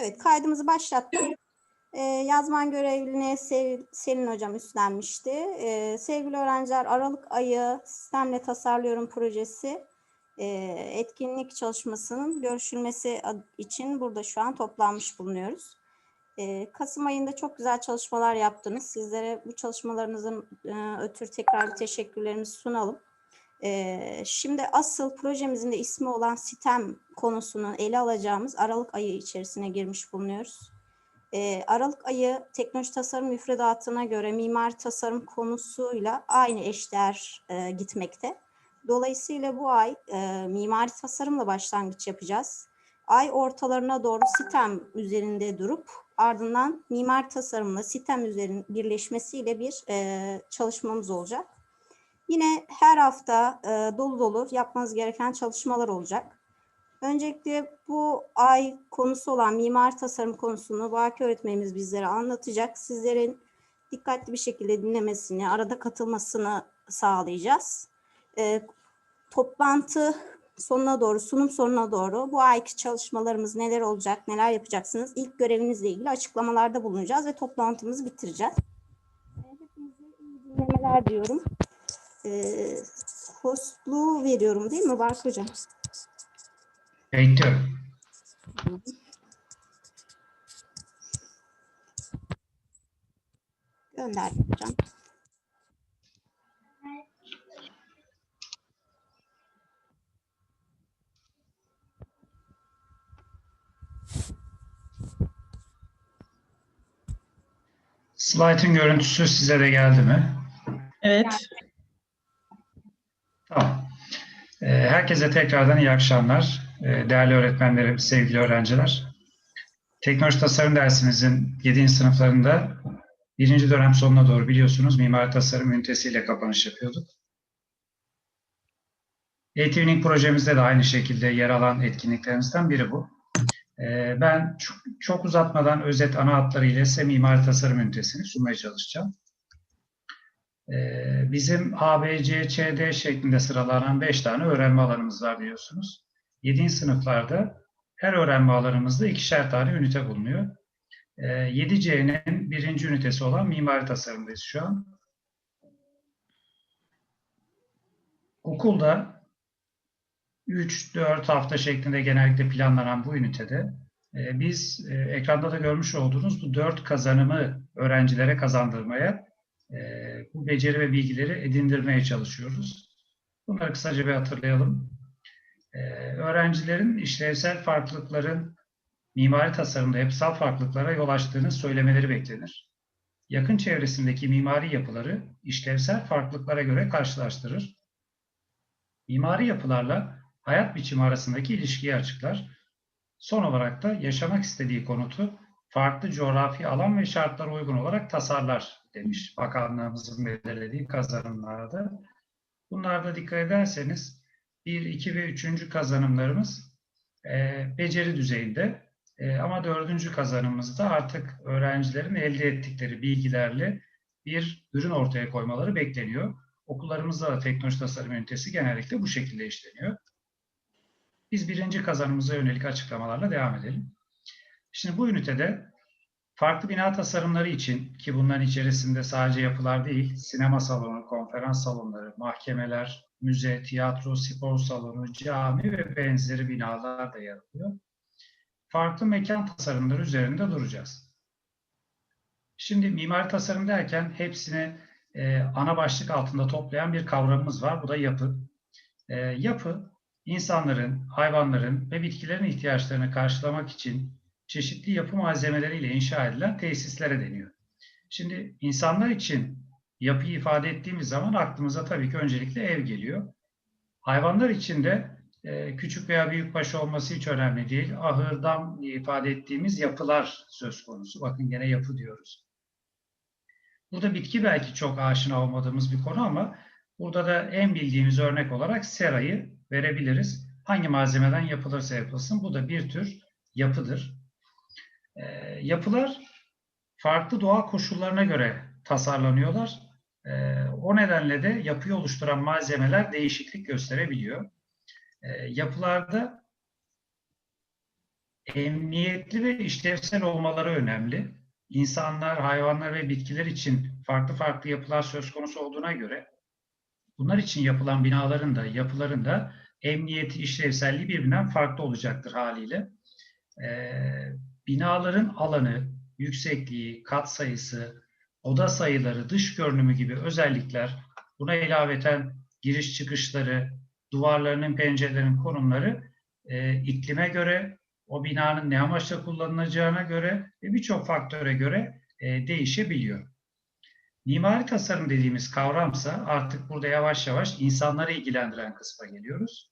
Evet, kaydımızı başlattık. Ee, yazman görevliliğini Sel- Selin Hocam üstlenmişti. Ee, sevgili öğrenciler, Aralık ayı Sistemle Tasarlıyorum projesi e, etkinlik çalışmasının görüşülmesi için burada şu an toplanmış bulunuyoruz. Ee, Kasım ayında çok güzel çalışmalar yaptınız. Sizlere bu çalışmalarınızın e, ötürü tekrar teşekkürlerimizi sunalım. Şimdi asıl projemizin de ismi olan sitem konusunu ele alacağımız Aralık ayı içerisine girmiş bulunuyoruz. Aralık ayı teknoloji tasarım müfredatına göre mimari tasarım konusuyla aynı eşdeğer gitmekte. Dolayısıyla bu ay e, mimari tasarımla başlangıç yapacağız. Ay ortalarına doğru sitem üzerinde durup ardından mimari tasarımla sitem üzerinin birleşmesiyle bir çalışmamız olacak. Yine her hafta e, dolu dolu yapmanız gereken çalışmalar olacak. Öncelikle bu ay konusu olan mimar tasarım konusunu Baki öğretmenimiz bizlere anlatacak. Sizlerin dikkatli bir şekilde dinlemesini, arada katılmasını sağlayacağız. E, toplantı sonuna doğru, sunum sonuna doğru bu ayki çalışmalarımız neler olacak, neler yapacaksınız? İlk görevinizle ilgili açıklamalarda bulunacağız ve toplantımızı bitireceğiz. Hepinize iyi dinlemeler diyorum. E, hostluğu veriyorum değil mi Bark Hocam? Bekliyorum. Gönderdim hocam. Slide'ın görüntüsü size de geldi mi? Evet. Tamam. Ee, Herkese tekrardan iyi akşamlar. Ee, Değerli öğretmenlerim, sevgili öğrenciler. Teknoloji tasarım dersimizin 7. sınıflarında birinci dönem sonuna doğru biliyorsunuz mimari tasarım ünitesiyle kapanış yapıyorduk. Eğitimlik projemizde de aynı şekilde yer alan etkinliklerimizden biri bu. Ee, Ben çok uzatmadan özet ana hatlarıyla size mimari tasarım ünitesini sunmaya çalışacağım. Ee, Bizim A, B, C, Ç, D şeklinde sıralanan 5 tane öğrenme alanımız var biliyorsunuz. 7. sınıflarda her öğrenme alanımızda ikişer tane ünite bulunuyor. Ee, 7C'nin birinci ünitesi olan mimari tasarımdayız şu an. Okulda 3-4 hafta şeklinde genellikle planlanan bu ünitede e, biz e, ekranda da görmüş olduğunuz bu 4 kazanımı öğrencilere kazandırmaya e, bu beceri ve bilgileri edindirmeye çalışıyoruz. Bunları kısaca bir hatırlayalım. E, öğrencilerin işlevsel farklılıkların mimari tasarımda yapısal farklılıklara yol açtığını söylemeleri beklenir. Yakın çevresindeki mimari yapıları işlevsel farklılıklara göre karşılaştırır. Mimari yapılarla hayat biçimi arasındaki ilişkiyi açıklar. Son olarak da yaşamak istediği konutu farklı coğrafi alan ve şartlara uygun olarak tasarlar demiş bakanlığımızın belirlediği kazanımlarda. Bunlarda dikkat ederseniz 1, 2 ve 3. kazanımlarımız e, beceri düzeyinde E, ama dördüncü kazanımımızda artık öğrencilerin elde ettikleri bilgilerle bir ürün ortaya koymaları bekleniyor. Okullarımızda da teknoloji tasarım ünitesi genellikle bu şekilde işleniyor. Biz birinci kazanımıza yönelik açıklamalarla devam edelim. Şimdi bu ünitede farklı bina tasarımları için ki bunların içerisinde sadece yapılar değil, sinema salonu, konferans salonları, mahkemeler, müze, tiyatro, spor salonu, cami ve benzeri binalar da yer alıyor. Farklı mekan tasarımları üzerinde duracağız. Şimdi mimari tasarım derken hepsini e, ana başlık altında toplayan bir kavramımız var. Bu da yapı. E, yapı, insanların, hayvanların ve bitkilerin ihtiyaçlarını karşılamak için çeşitli yapı malzemeleriyle inşa edilen tesislere deniyor. Şimdi insanlar için yapıyı ifade ettiğimiz zaman aklımıza tabii ki öncelikle ev geliyor. Hayvanlar için de e, küçük veya büyük baş olması hiç önemli değil. Ahırdan ifade ettiğimiz yapılar söz konusu. Bakın gene yapı diyoruz. Burada bitki belki çok aşina olmadığımız bir konu ama burada da en bildiğimiz örnek olarak serayı verebiliriz. Hangi malzemeden yapılırsa yapılsın bu da bir tür yapıdır. E, yapılar farklı doğa koşullarına göre tasarlanıyorlar. E, o nedenle de yapıyı oluşturan malzemeler değişiklik gösterebiliyor. E, yapılarda emniyetli ve işlevsel olmaları önemli. İnsanlar, hayvanlar ve bitkiler için farklı farklı yapılar söz konusu olduğuna göre bunlar için yapılan binaların da yapıların da emniyeti, işlevselliği birbirinden farklı olacaktır haliyle. Ee, binaların alanı, yüksekliği, kat sayısı, oda sayıları, dış görünümü gibi özellikler, buna ilaveten giriş çıkışları, duvarlarının, pencerelerin konumları e, iklime göre, o binanın ne amaçla kullanılacağına göre ve birçok faktöre göre e, değişebiliyor. Mimari tasarım dediğimiz kavramsa artık burada yavaş yavaş insanları ilgilendiren kısma geliyoruz.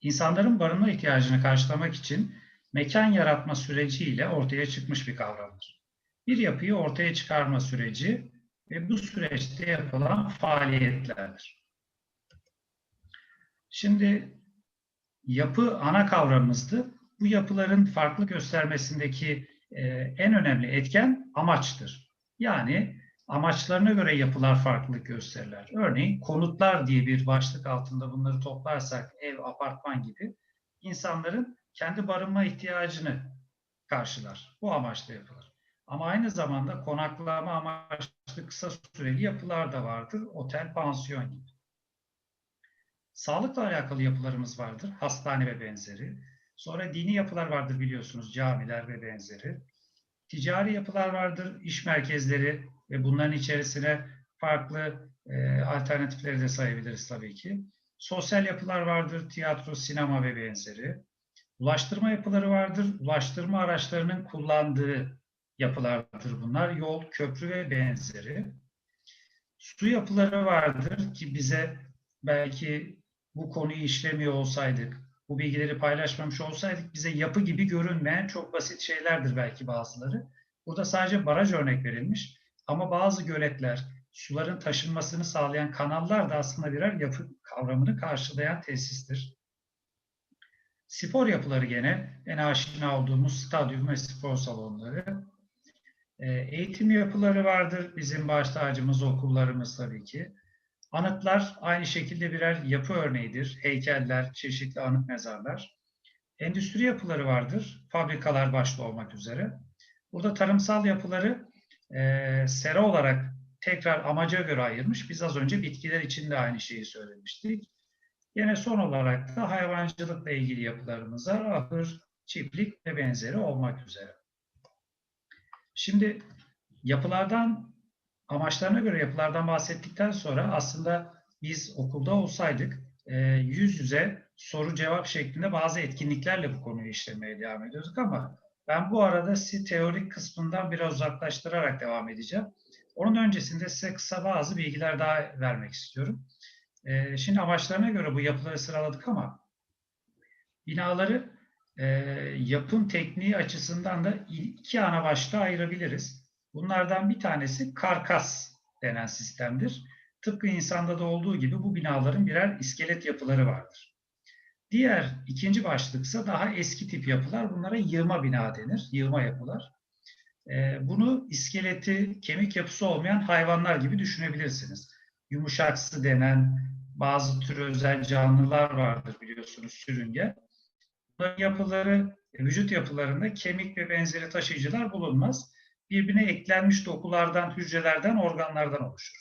İnsanların barınma ihtiyacını karşılamak için mekan yaratma süreciyle ortaya çıkmış bir kavramdır. Bir yapıyı ortaya çıkarma süreci ve bu süreçte yapılan faaliyetlerdir. Şimdi yapı ana kavramımızdı. Bu yapıların farklı göstermesindeki e, en önemli etken amaçtır. Yani amaçlarına göre yapılar farklılık gösterirler. Örneğin konutlar diye bir başlık altında bunları toplarsak ev, apartman gibi insanların kendi barınma ihtiyacını karşılar. Bu amaçla yapılır. Ama aynı zamanda konaklama amaçlı kısa süreli yapılar da vardır. Otel, pansiyon gibi. Sağlıkla alakalı yapılarımız vardır. Hastane ve benzeri. Sonra dini yapılar vardır biliyorsunuz. Camiler ve benzeri. Ticari yapılar vardır. iş merkezleri ve bunların içerisine farklı e, alternatifleri de sayabiliriz tabii ki. Sosyal yapılar vardır. Tiyatro, sinema ve benzeri. Ulaştırma yapıları vardır. Ulaştırma araçlarının kullandığı yapılardır bunlar. Yol, köprü ve benzeri. Su yapıları vardır ki bize belki bu konuyu işlemiyor olsaydık, bu bilgileri paylaşmamış olsaydık bize yapı gibi görünmeyen çok basit şeylerdir belki bazıları. Burada sadece baraj örnek verilmiş ama bazı göletler, suların taşınmasını sağlayan kanallar da aslında birer yapı kavramını karşılayan tesistir. Spor yapıları gene en aşina olduğumuz stadyum ve spor salonları. Ee, eğitim yapıları vardır. Bizim baş tacımız okullarımız tabii ki. Anıtlar aynı şekilde birer yapı örneğidir. Heykeller, çeşitli anıt mezarlar. Endüstri yapıları vardır. Fabrikalar başta olmak üzere. Burada tarımsal yapıları e, sera olarak tekrar amaca göre ayırmış. Biz az önce bitkiler için de aynı şeyi söylemiştik. Yine son olarak da hayvancılıkla ilgili yapılarımız var. Ahır, çiftlik ve benzeri olmak üzere. Şimdi yapılardan, amaçlarına göre yapılardan bahsettikten sonra aslında biz okulda olsaydık e, yüz yüze soru cevap şeklinde bazı etkinliklerle bu konuyu işlemeye devam ediyorduk ama ben bu arada sizi teorik kısmından biraz uzaklaştırarak devam edeceğim. Onun öncesinde size kısa bazı bilgiler daha vermek istiyorum. E, şimdi amaçlarına göre bu yapıları sıraladık ama binaları e, yapım tekniği açısından da iki ana başlığa ayırabiliriz. Bunlardan bir tanesi karkas denen sistemdir. Tıpkı insanda da olduğu gibi bu binaların birer iskelet yapıları vardır. Diğer ikinci başlıksa daha eski tip yapılar. Bunlara yığma bina denir, yığma yapılar. E, bunu iskeleti, kemik yapısı olmayan hayvanlar gibi düşünebilirsiniz. Yumuşaksı denen bazı tür özel canlılar vardır biliyorsunuz sürünge. Bunların yapıları, vücut yapılarında kemik ve benzeri taşıyıcılar bulunmaz. Birbirine eklenmiş dokulardan, hücrelerden, organlardan oluşur.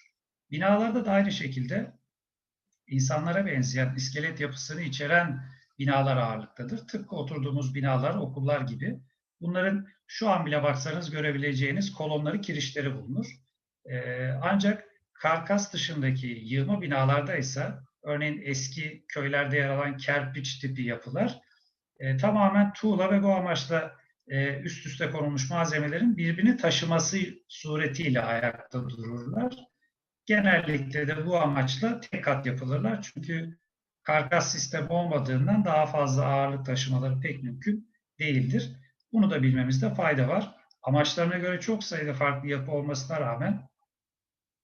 Binalarda da aynı şekilde insanlara benzeyen iskelet yapısını içeren binalar ağırlıktadır. Tıpkı oturduğumuz binalar, okullar gibi. Bunların şu an bile baksanız görebileceğiniz kolonları, kirişleri bulunur. Ee, ancak karkas dışındaki yığma binalarda ise örneğin eski köylerde yer alan kerpiç tipi yapılar e, tamamen tuğla ve bu amaçla e, üst üste konulmuş malzemelerin birbirini taşıması suretiyle ayakta dururlar. Genellikle de bu amaçla tek kat yapılırlar. Çünkü karkas sistem olmadığından daha fazla ağırlık taşımaları pek mümkün değildir. Bunu da bilmemizde fayda var. Amaçlarına göre çok sayıda farklı yapı olmasına rağmen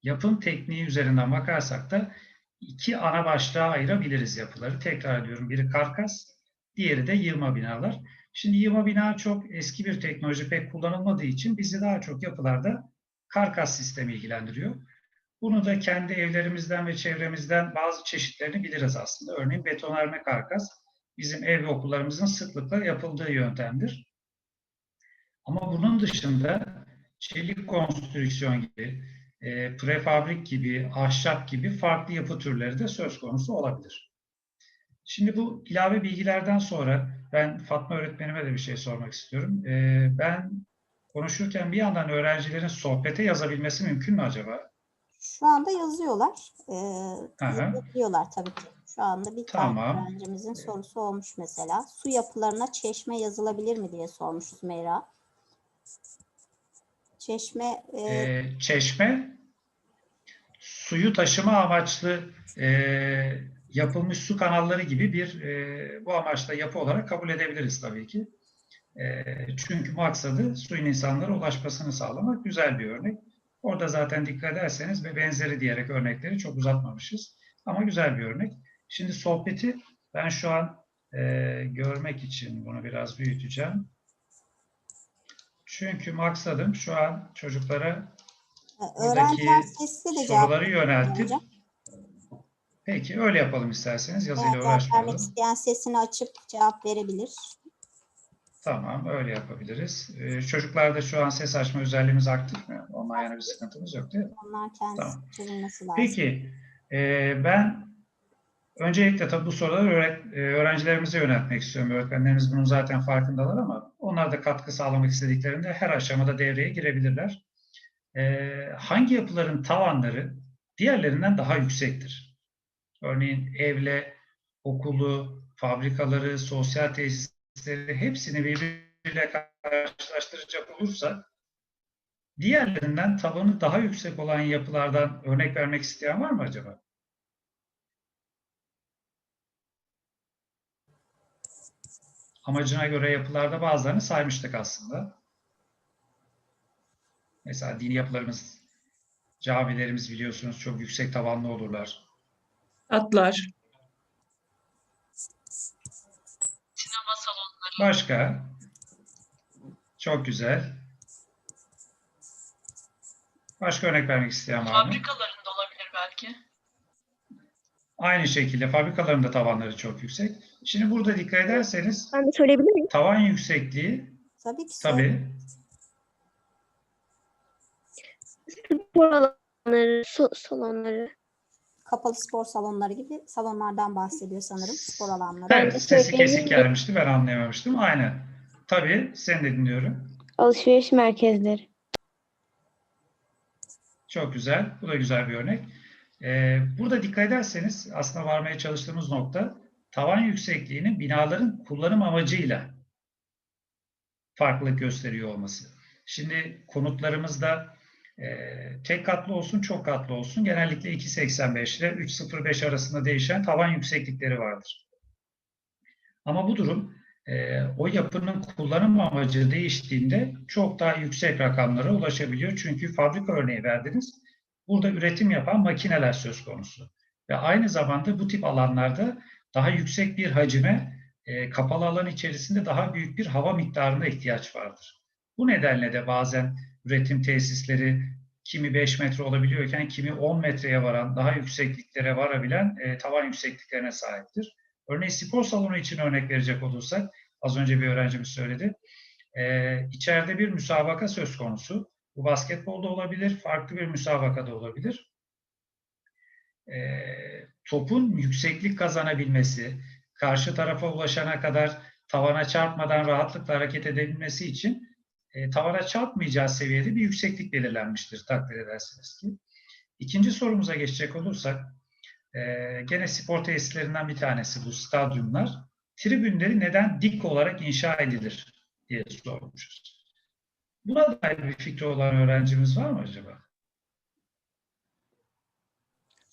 yapım tekniği üzerinden bakarsak da iki ana başlığa ayırabiliriz yapıları. Tekrar ediyorum biri karkas, diğeri de yığma binalar. Şimdi yığma bina çok eski bir teknoloji pek kullanılmadığı için bizi daha çok yapılarda karkas sistemi ilgilendiriyor. Bunu da kendi evlerimizden ve çevremizden bazı çeşitlerini biliriz aslında. Örneğin betonarme karkas. bizim ev ve okullarımızın sıklıkla yapıldığı yöntemdir. Ama bunun dışında çelik konstrüksiyon gibi, e, prefabrik gibi, ahşap gibi farklı yapı türleri de söz konusu olabilir. Şimdi bu ilave bilgilerden sonra ben Fatma öğretmenime de bir şey sormak istiyorum. E, ben konuşurken bir yandan öğrencilerin sohbete yazabilmesi mümkün mü acaba? Şu anda yazıyorlar. Ee, bekliyorlar tabii ki. Şu anda bir Tamam. tane öğrencimizin sorusu olmuş mesela. Su yapılarına çeşme yazılabilir mi diye sormuşuz Meyra. Çeşme e, E, çeşme suyu taşıma amaçlı e, yapılmış su kanalları gibi bir e, bu amaçla yapı olarak kabul edebiliriz tabii ki. E, çünkü maksadı suyun insanlara ulaşmasını sağlamak güzel bir örnek. Orada zaten dikkat ederseniz ve benzeri diyerek örnekleri çok uzatmamışız. Ama güzel bir örnek. Şimdi sohbeti ben şu an e, görmek için bunu biraz büyüteceğim. Çünkü maksadım şu an çocuklara cevap soruları yöneltip hocam. peki öyle yapalım isterseniz yazıyla Eğer cevap vermek uğraşmayalım. isteyen sesini açıp cevap verebilir. Tamam öyle yapabiliriz. Ee, çocuklarda şu an ses açma özelliğimiz aktif mi? Ondan yana bir sıkıntımız yok değil mi? Onlar kendisi Tamam. çözülmesi lazım. Peki e, ben öncelikle tabii bu soruları öğret- e, öğrencilerimize yöneltmek istiyorum. Öğretmenlerimiz bunun zaten farkındalar ama onlar da katkı sağlamak istediklerinde her aşamada devreye girebilirler. E, hangi yapıların tavanları diğerlerinden daha yüksektir? Örneğin evle, okulu, fabrikaları, sosyal tesisleri hepsini birbiriyle karşılaştıracak olursak diğerlerinden tavanı daha yüksek olan yapılardan örnek vermek isteyen var mı acaba? Amacına göre yapılarda bazılarını saymıştık aslında. Mesela dini yapılarımız, camilerimiz biliyorsunuz çok yüksek tavanlı olurlar. Atlar. Sinema salonları, Başka? Çok güzel. Başka örnek vermek isteyen var mı? fabrikalarında olabilir belki. Aynı şekilde fabrikaların da tavanları çok yüksek. Şimdi burada dikkat ederseniz Ben de söyleyebilir miyim? tavan yüksekliği Tabii ki tabii Spor alanları, salonları. kapalı spor salonları gibi salonlardan bahsediyor sanırım spor alanları. evet de sesi söyleyebilir kesik gelmişti ben anlayamamıştım. Aynen. Tabii seni de dinliyorum. Alışveriş merkezleri. Çok güzel. Bu da güzel bir örnek. Ee, burada dikkat ederseniz aslında varmaya çalıştığımız nokta tavan yüksekliğinin binaların kullanım amacıyla farklılık gösteriyor olması. Şimdi konutlarımızda e, tek katlı olsun, çok katlı olsun genellikle 2.85 ile 3.05 arasında değişen tavan yükseklikleri vardır. Ama bu durum e, o yapının kullanım amacı değiştiğinde çok daha yüksek rakamlara ulaşabiliyor. Çünkü fabrika örneği verdiniz. Burada üretim yapan makineler söz konusu. Ve aynı zamanda bu tip alanlarda daha yüksek bir hacime, e, kapalı alan içerisinde daha büyük bir hava miktarına ihtiyaç vardır. Bu nedenle de bazen üretim tesisleri kimi 5 metre olabiliyorken kimi 10 metreye varan, daha yüksekliklere varabilen e, tavan yüksekliklerine sahiptir. Örneğin spor salonu için örnek verecek olursak, az önce bir öğrencimiz söyledi, e, içeride bir müsabaka söz konusu. Bu basketbolda olabilir, farklı bir müsabakada olabilir. E, topun yükseklik kazanabilmesi, karşı tarafa ulaşana kadar tavana çarpmadan rahatlıkla hareket edebilmesi için e, tavana çarpmayacağı seviyede bir yükseklik belirlenmiştir takdir edersiniz ki. İkinci sorumuza geçecek olursak, e, gene spor tesislerinden bir tanesi bu stadyumlar. Tribünleri neden dik olarak inşa edilir diye sormuşuz. Buna dair bir fikri olan öğrencimiz var mı acaba?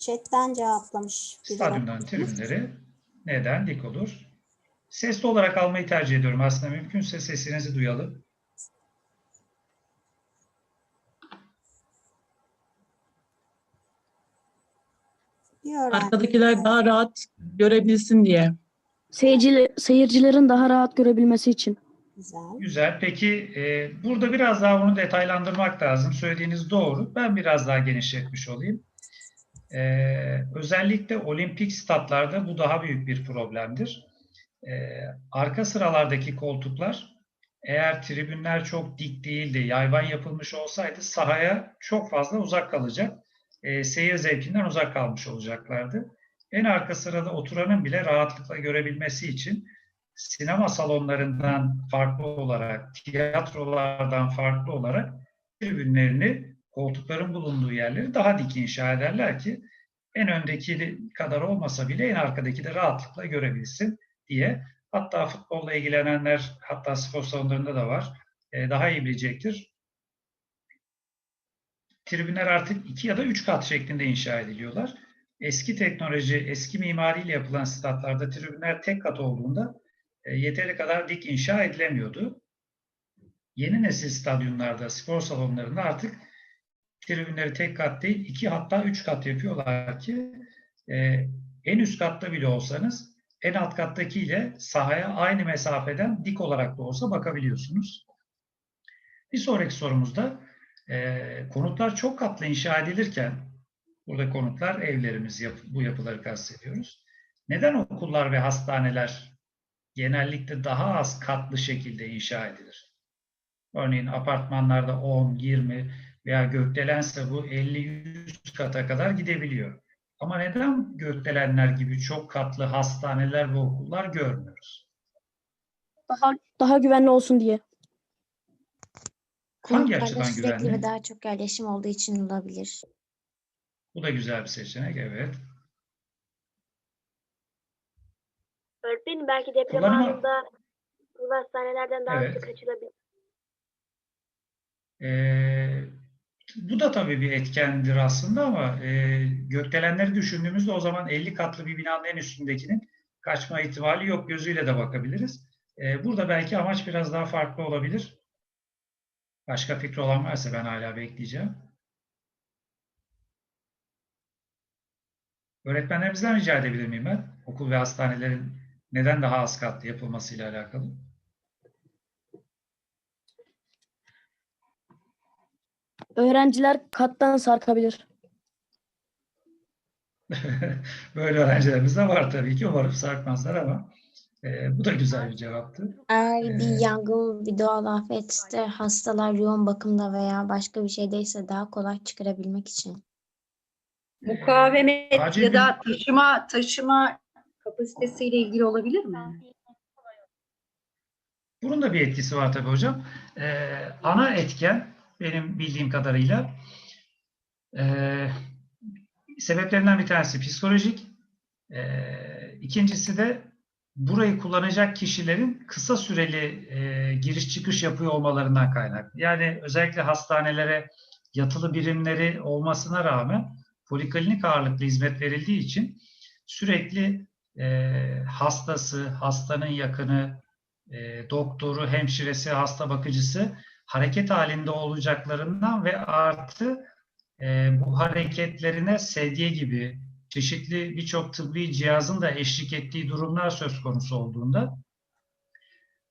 Chat'ten cevaplamış. Stadyumdan tribünleri neden dik olur? Sesli olarak almayı tercih ediyorum. Aslında mümkünse sesinizi duyalım. Arkadakiler daha rahat görebilsin diye. Seyirci, seyircilerin daha rahat görebilmesi için. Güzel. Güzel. Peki e, burada biraz daha bunu detaylandırmak lazım. Söylediğiniz doğru. Ben biraz daha genişletmiş olayım. E, özellikle olimpik statlarda bu daha büyük bir problemdir. Ee, arka sıralardaki koltuklar eğer tribünler çok dik değildi, yayvan yapılmış olsaydı sahaya çok fazla uzak kalacak. e, seyir zevkinden uzak kalmış olacaklardı. En arka sırada oturanın bile rahatlıkla görebilmesi için sinema salonlarından farklı olarak, tiyatrolardan farklı olarak tribünlerini, koltukların bulunduğu yerleri daha dik inşa ederler ki en öndeki kadar olmasa bile en arkadaki de rahatlıkla görebilsin diye. Hatta futbolla ilgilenenler, hatta spor salonlarında da var. e, daha iyi bilecektir. Tribünler artık iki ya da üç kat şeklinde inşa ediliyorlar. Eski teknoloji, eski mimariyle yapılan statlarda tribünler tek kat olduğunda e, yeteri kadar dik inşa edilemiyordu. Yeni nesil stadyumlarda, spor salonlarında artık tribünleri tek kat değil, iki hatta üç kat yapıyorlar ki e, en üst katta bile olsanız en alt kattakiyle sahaya aynı mesafeden dik olarak da olsa bakabiliyorsunuz. Bir sonraki sorumuzda e, konutlar çok katlı inşa edilirken, burada konutlar evlerimiz, yap, bu yapıları kastediyoruz. Neden okullar ve hastaneler genellikle daha az katlı şekilde inşa edilir? Örneğin apartmanlarda 10, 20 veya gökdelense bu 50-100 kata kadar gidebiliyor. Ama neden gökdelenler gibi çok katlı hastaneler ve okullar görmüyoruz? Daha daha güvenli olsun diye. Hangi açıdan sürekli güvenli? ve daha çok yerleşim olduğu için olabilir. Bu da güzel bir seçenek, evet. Öğretmenim belki deprem Kullanıma- anında bu hastanelerden daha Evet. sık açılabilir. Ee, bu da tabii bir etkendir aslında ama e, gökdelenleri düşündüğümüzde o zaman 50 katlı bir binanın en üstündekinin kaçma ihtimali yok gözüyle de bakabiliriz. Ee, burada belki amaç biraz daha farklı olabilir. Başka fikri olan varsa ben hala bekleyeceğim. Öğretmenlerimizden rica edebilir miyim ben? Okul ve hastanelerin neden daha az katlı yapılmasıyla alakalı. Öğrenciler kattan sarkabilir. Böyle öğrencilerimiz de var tabii ki. Umarım sarkmazlar ama e, bu da güzel bir cevaptı. Eğer bir Ee, yangın, bir doğal afette hastalar yoğun bakımda veya başka bir şeydeyse daha kolay çıkarabilmek için. Mukavemet acil ya bir- da taşıma taşıma kapasitesiyle ilgili olabilir mi? Bunun da bir etkisi var tabii hocam. Ee, ana etken benim bildiğim kadarıyla e, sebeplerinden bir tanesi psikolojik. E, ikincisi de burayı kullanacak kişilerin kısa süreli e, giriş çıkış yapıyor olmalarından kaynaklı. Yani özellikle hastanelere yatılı birimleri olmasına rağmen poliklinik ağırlıklı hizmet verildiği için sürekli e, hastası, hastanın yakını, e, doktoru, hemşiresi, hasta bakıcısı hareket halinde olacaklarından ve artı e, bu hareketlerine sedye gibi çeşitli birçok tıbbi cihazın da eşlik ettiği durumlar söz konusu olduğunda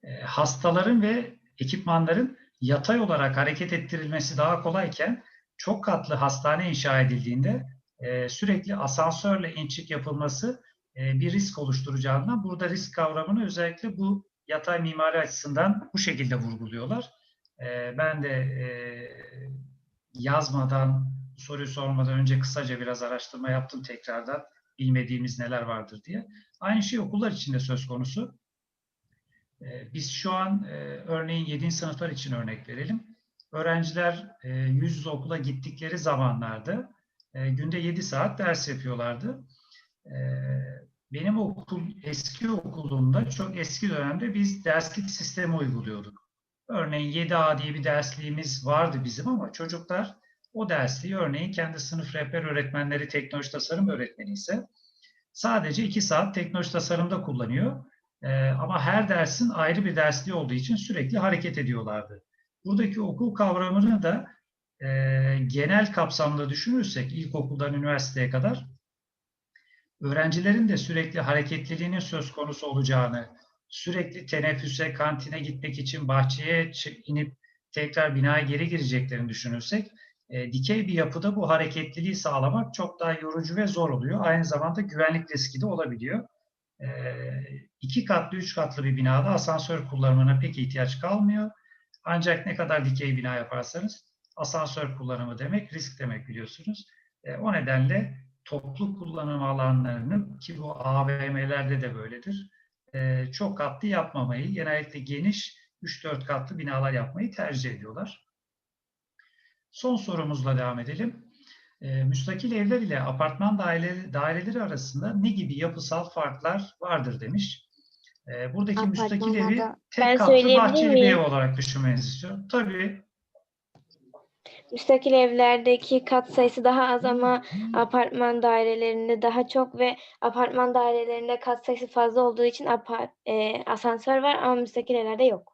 e, hastaların ve ekipmanların yatay olarak hareket ettirilmesi daha kolayken çok katlı hastane inşa edildiğinde e, sürekli asansörle in çık yapılması e, bir risk oluşturacağından burada risk kavramını özellikle bu yatay mimari açısından bu şekilde vurguluyorlar. E, ben de e, yazmadan, soruyu sormadan önce kısaca biraz araştırma yaptım tekrardan. Bilmediğimiz neler vardır diye. Aynı şey okullar için de söz konusu. E, biz şu an e, örneğin 7. sınıflar için örnek verelim. Öğrenciler e, yüz yüze okula gittikleri zamanlarda e, günde 7 saat ders yapıyorlardı. E, benim okul, eski okulumda çok eski dönemde biz derslik sistemi uyguluyorduk. Örneğin 7A diye bir dersliğimiz vardı bizim ama çocuklar o dersliği örneğin kendi sınıf rehber öğretmenleri teknoloji tasarım öğretmeni ise sadece 2 saat teknoloji tasarımda kullanıyor. Ee, ama her dersin ayrı bir dersliği olduğu için sürekli hareket ediyorlardı. Buradaki okul kavramını da e, genel kapsamda düşünürsek ilkokuldan üniversiteye kadar öğrencilerin de sürekli hareketliliğinin söz konusu olacağını, sürekli teneffüse, kantine gitmek için bahçeye inip tekrar binaya geri gireceklerini düşünürsek, e, dikey bir yapıda bu hareketliliği sağlamak çok daha yorucu ve zor oluyor. Aynı zamanda güvenlik riski de olabiliyor. e, iki katlı, üç katlı bir binada asansör kullanımına pek ihtiyaç kalmıyor. Ancak ne kadar dikey bina yaparsanız asansör kullanımı demek, risk demek biliyorsunuz. E, o nedenle toplu kullanım alanlarını ki bu AVM'lerde de böyledir. E, çok katlı yapmamayı, genellikle geniş 3-4 katlı binalar yapmayı tercih ediyorlar. Son sorumuzla devam edelim. E, müstakil evler ile apartman daire, daireleri arasında ne gibi yapısal farklar vardır demiş. E, buradaki müstakil evi tek Ben katlı bahçeli bir ev olarak düşünmenizi istiyorum. Tabii. Müstakil evlerdeki kat sayısı daha az ama apartman dairelerinde daha çok ve apartman dairelerinde kat sayısı fazla olduğu için apar, e, asansör var ama müstakil evlerde yok.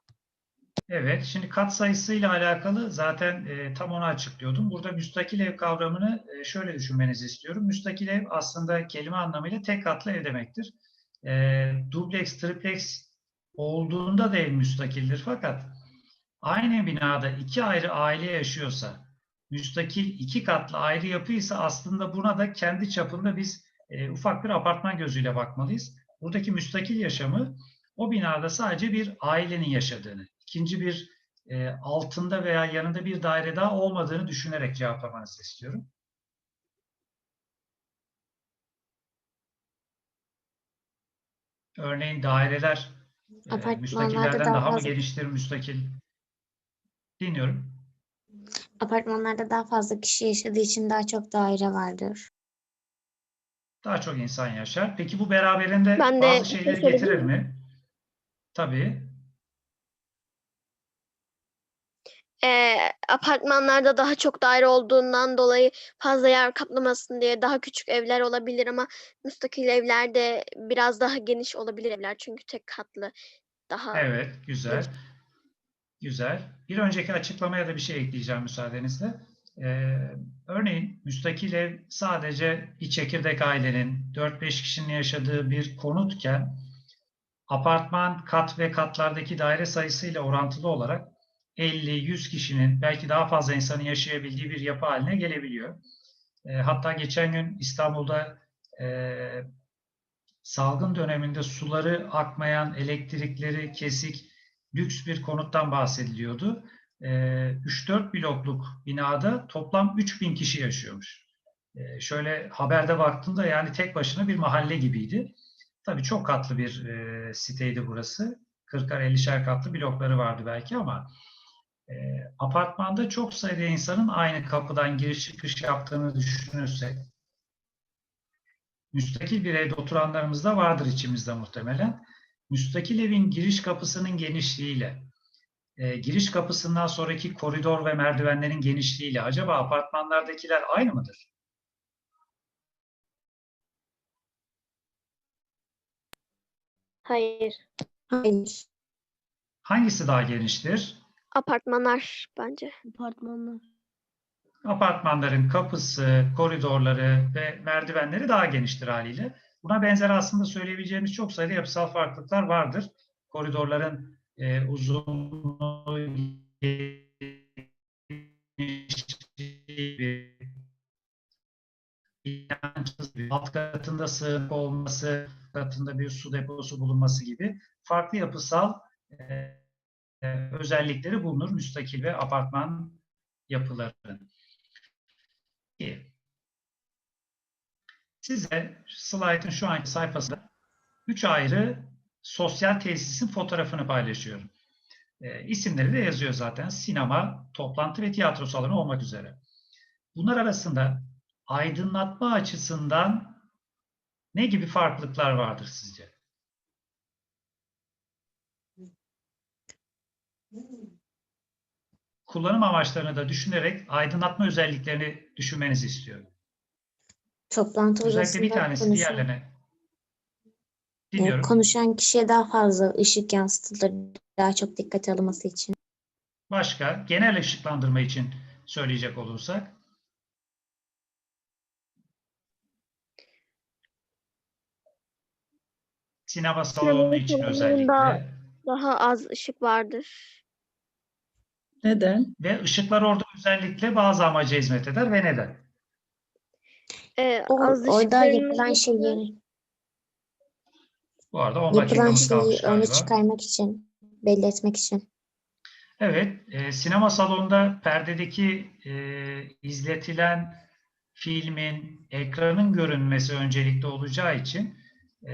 Evet, şimdi kat sayısıyla alakalı zaten e, tam onu açıklıyordum. Burada müstakil ev kavramını e, şöyle düşünmenizi istiyorum. Müstakil ev aslında kelime anlamıyla tek katlı ev demektir. E, dubleks, triplex olduğunda da ev müstakildir fakat aynı binada iki ayrı aile yaşıyorsa, müstakil iki katlı ayrı yapıysa aslında buna da kendi çapında biz e, ufak bir apartman gözüyle bakmalıyız. Buradaki müstakil yaşamı o binada sadece bir ailenin yaşadığını, ikinci bir e, altında veya yanında bir daire daha olmadığını düşünerek cevaplamanızı istiyorum. Örneğin daireler e, müstakillerden daha daha mı geniştir müstakil? Dinliyorum. Apartmanlarda daha fazla kişi yaşadığı için daha çok daire vardır. Daha çok insan yaşar. Peki bu beraberinde Ben de bazı bir şey şeyleri söyleyebilir getirir mi? Tabii. E, apartmanlarda daha çok daire olduğundan dolayı fazla yer kaplamasın diye daha küçük evler olabilir ama müstakil evlerde biraz daha geniş olabilir evler çünkü tek katlı daha Evet, güzel. Güzel. Bir önceki açıklamaya da bir şey ekleyeceğim müsaadenizle. Ee, örneğin müstakil ev sadece bir çekirdek ailenin 4-5 kişinin yaşadığı bir konutken apartman kat ve katlardaki daire sayısıyla orantılı olarak 50-100 kişinin belki daha fazla insanın yaşayabildiği bir yapı haline gelebiliyor. Ee, hatta geçen gün İstanbul'da e, salgın döneminde suları akmayan, elektrikleri kesik, lüks bir konuttan bahsediliyordu. Ee, 3-4 blokluk binada toplam 3000 kişi yaşıyormuş. Ee, şöyle haberde baktığımda yani tek başına bir mahalle gibiydi. Tabii çok katlı bir e, siteydi burası. 40'ar 50'şer katlı blokları vardı belki ama e, apartmanda çok sayıda insanın aynı kapıdan giriş çıkış yaptığını düşünürsek müstakil bir evde oturanlarımız da vardır içimizde muhtemelen. Müstakil evin giriş kapısının genişliğiyle, e, giriş kapısından sonraki koridor ve merdivenlerin genişliğiyle acaba apartmanlardakiler aynı mıdır? hayır Hayır. Hangisi daha geniştir? apartmanlar bence. Apartmanlar. Apartmanların kapısı, koridorları ve merdivenleri daha geniştir haliyle. Buna benzer aslında söyleyebileceğimiz çok sayıda yapısal farklılıklar vardır. Koridorların e, uzunluğu, alt katında sığınak olması, katında bir su deposu bulunması gibi farklı yapısal e, e, özellikleri bulunur müstakil ve apartman yapılarının. Size slaytın şu anki sayfasında üç ayrı sosyal tesisin fotoğrafını paylaşıyorum. E, isimleri de yazıyor zaten. Sinema, toplantı ve tiyatro salonu olmak üzere. Bunlar arasında aydınlatma açısından ne gibi farklılıklar vardır sizce? Kullanım amaçlarını da düşünerek aydınlatma özelliklerini düşünmenizi istiyorum. Toplantı Özellikle bir odasında tanesi konuşan, diğerlerine. Dinliyorum. konuşan kişiye daha fazla ışık yansıtılır. Daha çok dikkate alınması için. Başka genel ışıklandırma için söyleyecek olursak sinema salonu için özellikle Daha az ışık vardır. Neden? ve ışıklar orada özellikle bazı amaca hizmet eder ve neden? Ee, O, az orada yapılan şeyleri Bu arada 10 Yapılan dakikamız şeyi öne galiba. çıkarmak için, belli etmek için. Evet, e, sinema salonunda perdedeki e, izletilen filmin, ekranın görünmesi öncelikli olacağı için e,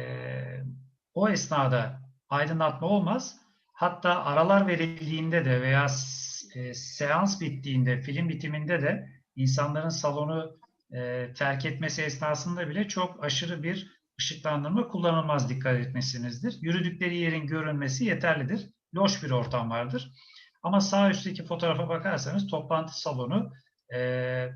o esnada aydınlatma olmaz. Hatta aralar verildiğinde de veya s- e, seans bittiğinde, film bitiminde de insanların salonu e, terk etmesi esnasında bile çok aşırı bir ışıklandırma kullanılmaz dikkat etmesinizdir. Yürüdükleri yerin görünmesi yeterlidir. Loş bir ortam vardır. Ama sağ üstteki fotoğrafa bakarsanız toplantı salonu e,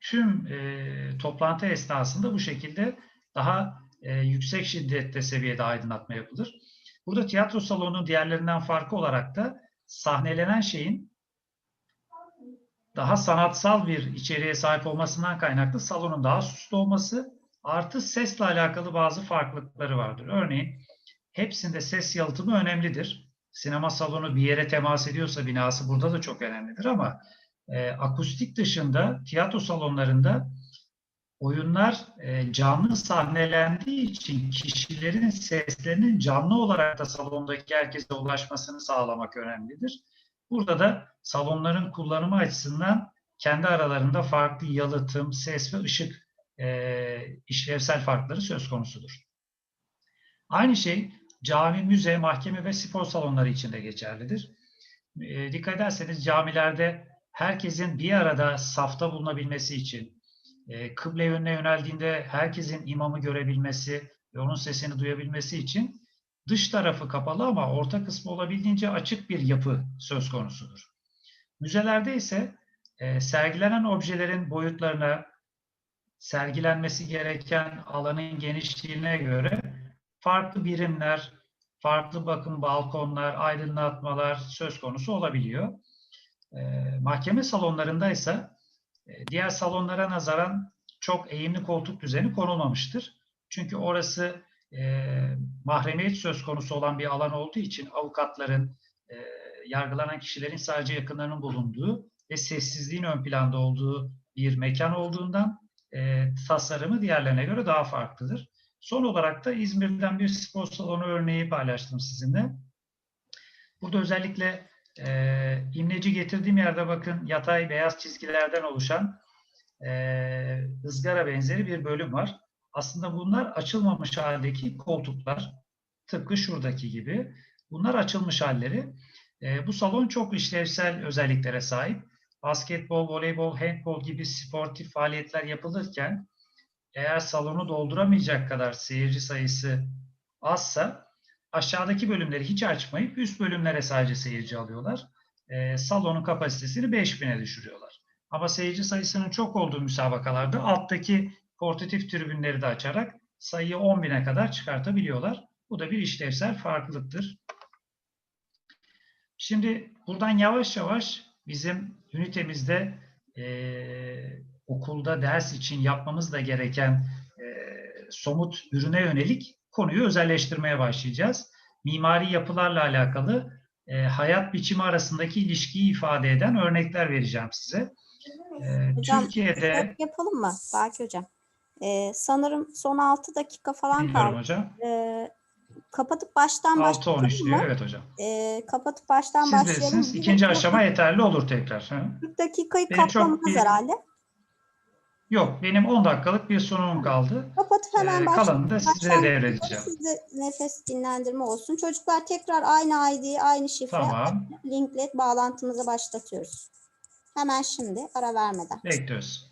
tüm e, toplantı esnasında bu şekilde daha e, yüksek şiddette seviyede aydınlatma yapılır. Burada tiyatro salonunun diğerlerinden farkı olarak da sahnelenen şeyin daha sanatsal bir içeriğe sahip olmasından kaynaklı salonun daha süslü olması artı sesle alakalı bazı farklılıkları vardır. Örneğin hepsinde ses yalıtımı önemlidir sinema salonu bir yere temas ediyorsa binası burada da çok önemlidir ama e, akustik dışında tiyatro salonlarında oyunlar e, canlı sahnelendiği için kişilerin seslerinin canlı olarak da salondaki herkese ulaşmasını sağlamak önemlidir. Burada da salonların kullanımı açısından kendi aralarında farklı yalıtım, ses ve ışık e, işlevsel farkları söz konusudur. Aynı şey cami, müze, mahkeme ve spor salonları için de geçerlidir. E, dikkat ederseniz camilerde herkesin bir arada safta bulunabilmesi için, e, kıble yönüne yöneldiğinde herkesin imamı görebilmesi ve onun sesini duyabilmesi için dış tarafı kapalı ama orta kısmı olabildiğince açık bir yapı söz konusudur. Müzelerde ise e, sergilenen objelerin boyutlarına, sergilenmesi gereken alanın genişliğine göre farklı birimler, farklı bakım balkonlar, aydınlatmalar söz konusu olabiliyor. E, mahkeme salonlarında ise e, diğer salonlara nazaran çok eğimli koltuk düzeni konulmamıştır. Çünkü orası e, mahremiyet söz konusu olan bir alan olduğu için avukatların, e, yargılanan kişilerin sadece yakınlarının bulunduğu ve sessizliğin ön planda olduğu bir mekan olduğundan e, tasarımı diğerlerine göre daha farklıdır. Son olarak da İzmir'den bir spor salonu örneği paylaştım sizinle. Burada özellikle e, imleci getirdiğim yerde bakın yatay beyaz çizgilerden oluşan e, ızgara benzeri bir bölüm var. Aslında bunlar açılmamış haldeki koltuklar. Tıpkı şuradaki gibi. Bunlar açılmış halleri. E, bu salon çok işlevsel özelliklere sahip. Basketbol, voleybol, handbol gibi sportif faaliyetler yapılırken eğer salonu dolduramayacak kadar seyirci sayısı azsa aşağıdaki bölümleri hiç açmayıp üst bölümlere sadece seyirci alıyorlar. Ee, salonun kapasitesini 5000'e düşürüyorlar. Ama seyirci sayısının çok olduğu müsabakalarda alttaki portatif tribünleri de açarak sayıyı 10.000'e kadar çıkartabiliyorlar. Bu da bir işlevsel farklılıktır. Şimdi buradan yavaş yavaş bizim ünitemizde eee okulda ders için yapmamız da gereken e, somut ürüne yönelik konuyu özelleştirmeye başlayacağız. Mimari yapılarla alakalı e, hayat biçimi arasındaki ilişkiyi ifade eden örnekler vereceğim size. E, Hocam, Türkiye'de Stop yapalım mı Baki Hocam? Ee, sanırım son 6 dakika falan bilmiyorum kaldı. hocam. Ee, kapatıp baştan 6-13 başlayalım diyor. mı? Evet hocam. Ee, kapatıp baştan Siz başlayalım. bilirsiniz. Bir İkinci dakika- aşama yeterli olur tekrar. Hı? 40 dakikayı Benim çok kaplamaz bir- herhalde. Yok, benim 10 dakikalık bir sunumum kaldı. Kapatıp hemen Ee, başlayalım. kalanını da size Baştan devredeceğim. Sizde nefes dinlendirme olsun. Çocuklar tekrar aynı ID, aynı şifre, Tamam. linkle bağlantımızı başlatıyoruz. Hemen şimdi ara vermeden. Bekliyoruz.